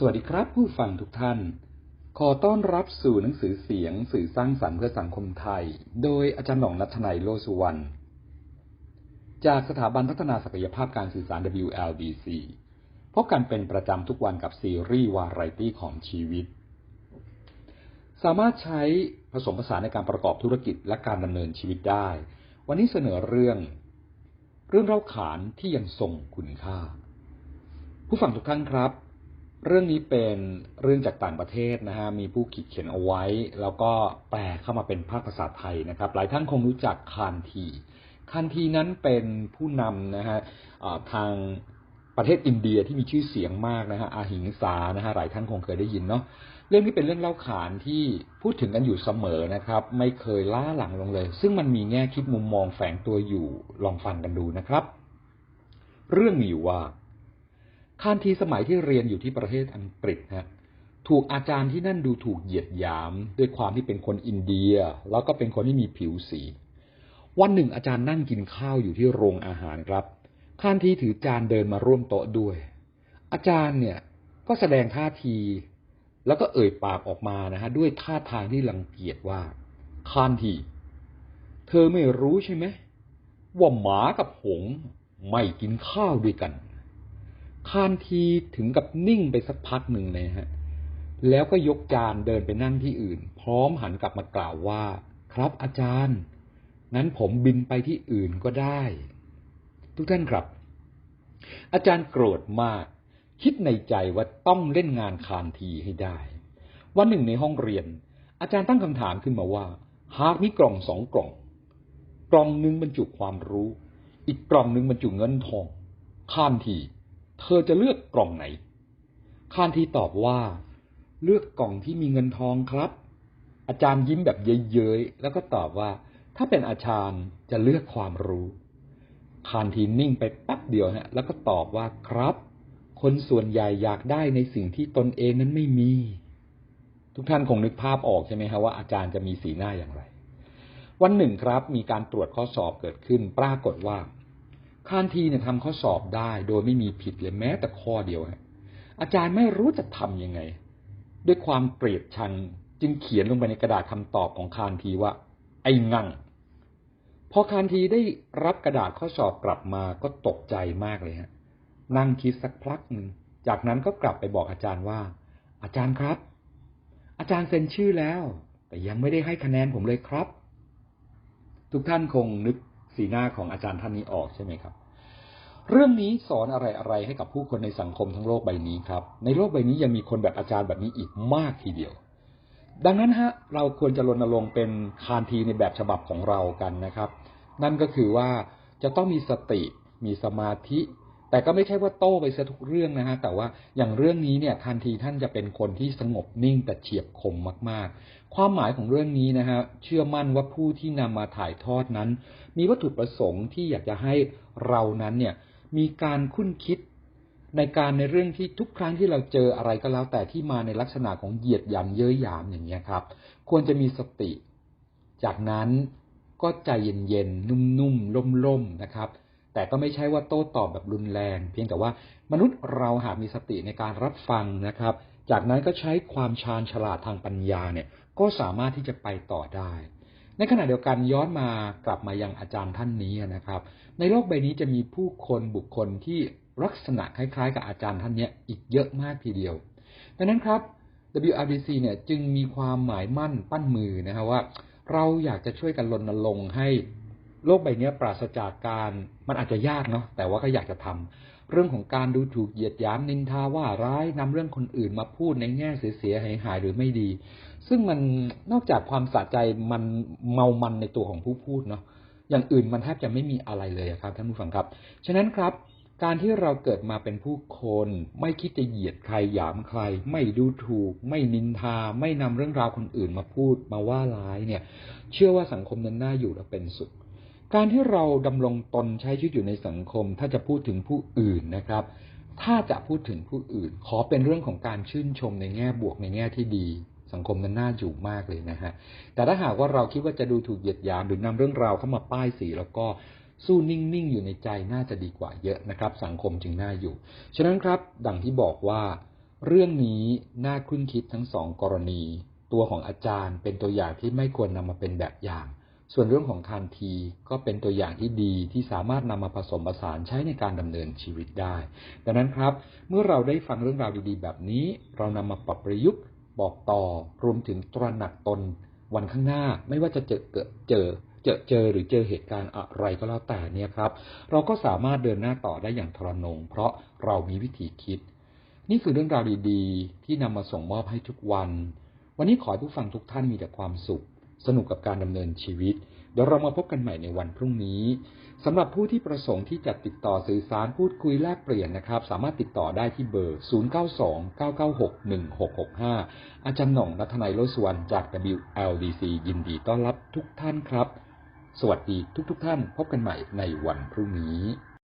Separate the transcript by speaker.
Speaker 1: สวัสดีครับผู้ฟังทุกท่าน ขอต้อนรับสู่หนังสือเสียงสื่อสร้างสรรค์เพื่อสังคมไทย โดยอาจารย์หน่องนัทนัยโลสุวรรณ จากสถาบันพัฒนาศักยภาพการสื่อสาร WLBC พบกันเป็นประจำทุกวันกับซีรีส์วาไรตี้ของชีวิต สามารถใช้ผสมผสานในการประกอบธุรกิจและการดำเนินชีวิตได้ วันนี้เสนอเรื่อง เรื่องเล่าขานที่ยังทรงคุณค่า ผู้ฟังทุกท่านครับ เรื่องนี้เป็นเรื่องจากต่างประเทศนะฮะ มีผู้ขีดเขียนเอาไว้ แล้วก็แปลเข้ามาเป็นภาคภาษาไทยนะครับ หลายท่านคงรู้จักคานที คานทีนั้นเป็นผู้นำนะฮะทางประเทศอินเดียที่มีชื่อเสียงมากนะฮะ อาหิงสา นะฮะ หลายท่านคงเคยได้ยินเนาะ เรื่องนี้เป็นเรื่องเล่าขานที่พูดถึงกันอยู่เสมอนะครับ ไม่เคยล้าหลังลงเลย ซึ่งมันมีแง่คิดมุมมองแฝงตัวอยู่ ลองฟังกันดูนะครับ เรื่องมีอยู่ว่า คานทีสมัยที่เรียนอยู่ที่ประเทศอังกฤษฮะถูกอาจารย์ที่นั่นดูถูกเหยียดหยาม ด้วยความที่เป็นคนอินเดีย แล้วก็เป็นคนที่มีผิวสี วันหนึ่งอาจารย์นั่งกินข้าวอยู่ที่โรงอาหารครับคานทีถือจานเดินมาร่วมโต๊ะด้วย อาจารย์เนี่ยก็แสดงท่าที แล้วก็เอ่ยปากออกมานะฮะด้วยท่าทางที่รังเกียจว่าคานทีเธอไม่รู้ใช่ไหมว่าหมากับหงไม่กินข้าวด้วยกัน คานทีถึงกับนิ่งไปสักพักหนึ่งเลยฮะ แล้วก็ยกจานเดินไปนั่งที่อื่น พร้อมหันกลับมากล่าวว่า ครับอาจารย์ งั้นผมบินไปที่อื่นก็ได้ ทุกท่านครับ อาจารย์โกรธมาก คิดในใจว่าต้องเล่นงานคานทีให้ได้ วันหนึ่งในห้องเรียน อาจารย์ตั้งคำถามขึ้นมาว่า หากมีกล่องสองกล่อง กล่องหนึ่งบรรจุความรู้ อีกกล่องหนึ่งบรรจุเงินทองคานที เธอจะเลือกกล่องไหน คานทีตอบว่า เลือกกล่องที่มีเงินทองครับ อาจารย์ยิ้มแบบเย้ยๆแล้วก็ตอบว่า ถ้าเป็นอาจารย์จะเลือกความรู้ คานทีนิ่งไปแป๊บเดียวฮะ แล้วก็ตอบว่าครับ คนส่วนใหญ่อยากได้ในสิ่งที่ตนเองนั้นไม่มี ทุกท่านคงนึกภาพออกใช่ไหมครับว่าอาจารย์จะมีสีหน้าอย่างไร วันหนึ่งครับ มีการตรวจข้อสอบเกิดขึ้น ปรากฏว่า คานทีเนี่ยทำข้อสอบได้ โดยไม่มีผิดเลยแม้แต่ข้อเดียวฮะอาจารย์ไม่รู้จะทำยังไง ด้วยความเกลียดชังจึงเขียนลงไปในกระดาษคำตอบของคานทีว่า ไอ้งั่งพอคานทีได้รับกระดาษข้อสอบกลับมาก็ตกใจมากเลยฮะนั่งคิดสักพักหนึ่งจากนั้นก็กลับไปบอกอาจารย์ว่า อาจารย์ครับ อาจารย์เซ็นชื่อแล้ว แต่ยังไม่ได้ให้คะแนนผมเลยครับ ทุกท่านคงนึก สีหน้าของอาจารย์ท่านนี้ออกใช่ไหมครับ เรื่องนี้สอนอะไรอะไรให้กับผู้คนในสังคมทั้งโลกใบนี้ครับ ในโลกใบนี้ยังมีคนแบบอาจารย์แบบนี้อีกมากทีเดียว ดังนั้นฮะเราควรจะรณรงค์เป็นคานทีในแบบฉบับของเรากันนะครับ นั่นก็คือว่าจะต้องมีสติมีสมาธิ แต่ก็ไม่ใช่ว่าโต้ไปซะทุกเรื่องนะฮะ แต่ว่าอย่างเรื่องนี้เนี่ยทันทีท่านจะเป็นคนที่สงบนิ่งแต่เฉียบคมมาก ๆ ความหมายของเรื่องนี้นะฮะเชื่อมั่นว่าผู้ที่นำมาถ่ายทอดนั้น มีวัตถุประสงค์ที่อยากจะให้เรานั้นเนี่ยมีการคุ้นคิดในการในเรื่องที่ทุกครั้งที่เราเจออะไรก็แล้ว แต่ที่มาในลักษณะของเหยียดหยามเย้ยหยามอย่างเงี้ยครับ ควรจะมีสติ จากนั้นก็ใจเย็นๆนุ่มๆล่มๆนะครับ แต่ก็ไม่ใช่ว่าโต้ตอบแบบรุนแรง เพียงแต่ว่ามนุษย์เราหากมีสติในการรับฟังนะครับ จากนั้นก็ใช้ความชาญฉลาดทางปัญญาเนี่ยก็สามารถที่จะไปต่อได้ ในขณะเดียวกันย้อนมากลับมายังอาจารย์ท่านนี้นะครับ ในโลกใบนี้จะมีผู้คนบุคคลที่ลักษณะคล้ายๆ กับอาจารย์ท่านนี้อีกเยอะมากทีเดียว ดังนั้นครับ WRBC เนี่ยจึงมีความหมายมั่นปั้นมือนะครับว่า เราอยากจะช่วยกันรณรงค์ให้ โลกใบนี้ปราศจากการมันอาจจะยากเนาะแต่ว่าก็อยากจะทำเรื่องของการดูถูกเหยียดหยามนินทาว่าร้ายนำเรื่องคนอื่นมาพูดในแง่เสียหายหรือไม่ดี ซึ่งมันนอกจากความสะใจมันเมามันในตัวของผู้พูดเนาะอย่างอื่นมันแทบจะไม่มีอะไรเลยครับท่านผู้ฟังครับ ฉะนั้นครับ การที่เราเกิดมาเป็นผู้คน ไม่คิดจะเหยียดใครหยามใคร ไม่ดูถูก ไม่นินทา ไม่นำเรื่องราวคนอื่นมาพูดมาว่าร้ายเนี่ย เชื่อว่าสังคมนั้นน่าอยู่และเป็นสุข การที่เราดำรงตนใช้ชีวิตอยู่ในสังคม ถ้าจะพูดถึงผู้อื่นนะครับ ถ้าจะพูดถึงผู้อื่น ขอเป็นเรื่องของการชื่นชมในแง่บวกในแง่ที่ดี สังคมนั้นน่าอยู่มากเลยนะฮะแต่ถ้าหากว่าเราคิดว่าจะดูถูกเหยียดหยามหรือนำเรื่องราวเข้ามาป้ายสีแล้วก็สู้นิ่งๆอยู่ในใจน่าจะดีกว่าเยอะนะครับ สังคมจึงน่าอยู่ ฉะนั้นครับ ดังที่บอกว่า เรื่องนี้น่าคุ้นคิดทั้งสองกรณี ตัวของอาจารย์เป็นตัวอย่างที่ไม่ควรนำมาเป็นแบบอย่าง ส่วนเรื่องของคานทีก็เป็นตัวอย่างที่ดีที่สามารถนำมาผสมผสานใช้ในการดำเนินชีวิตได้ ดังนั้นครับ เมื่อเราได้ฟังเรื่องราวดีๆ แบบนี้ เรานำมาปรับประยุกต์บอกต่อ รวมถึงตระหนักตนวันข้างหน้าไม่ว่าจะเจอเกิดเจอเจอเจอหรือเจอเหตุการณ์อะไรก็แล้วแต่เนี่ยครับ เราก็สามารถเดินหน้าต่อได้อย่างทรนง เพราะเรามีวิธีคิด นี่คือเรื่องราวดีๆ ที่นำมาส่งมอบให้ทุกวัน วันนี้ขอให้ผู้ฟังทุกท่านมีแต่ความสุข สนุกกับการดำเนินชีวิต เดี๋ยวเรามาพบกันใหม่ในวันพรุ่งนี้สำหรับผู้ที่ประสงค์ที่จะติดต่อสื่อสารพูดคุยแลกเปลี่ยนนะครับ สามารถติดต่อได้ที่เบอร์ 0929961665 อาจารย์หน่องรัตนัยโลสวนจาก WLDC ยินดีต้อนรับทุกท่านครับ สวัสดีทุกๆทท่าน พบกันใหม่ในวันพรุ่งนี้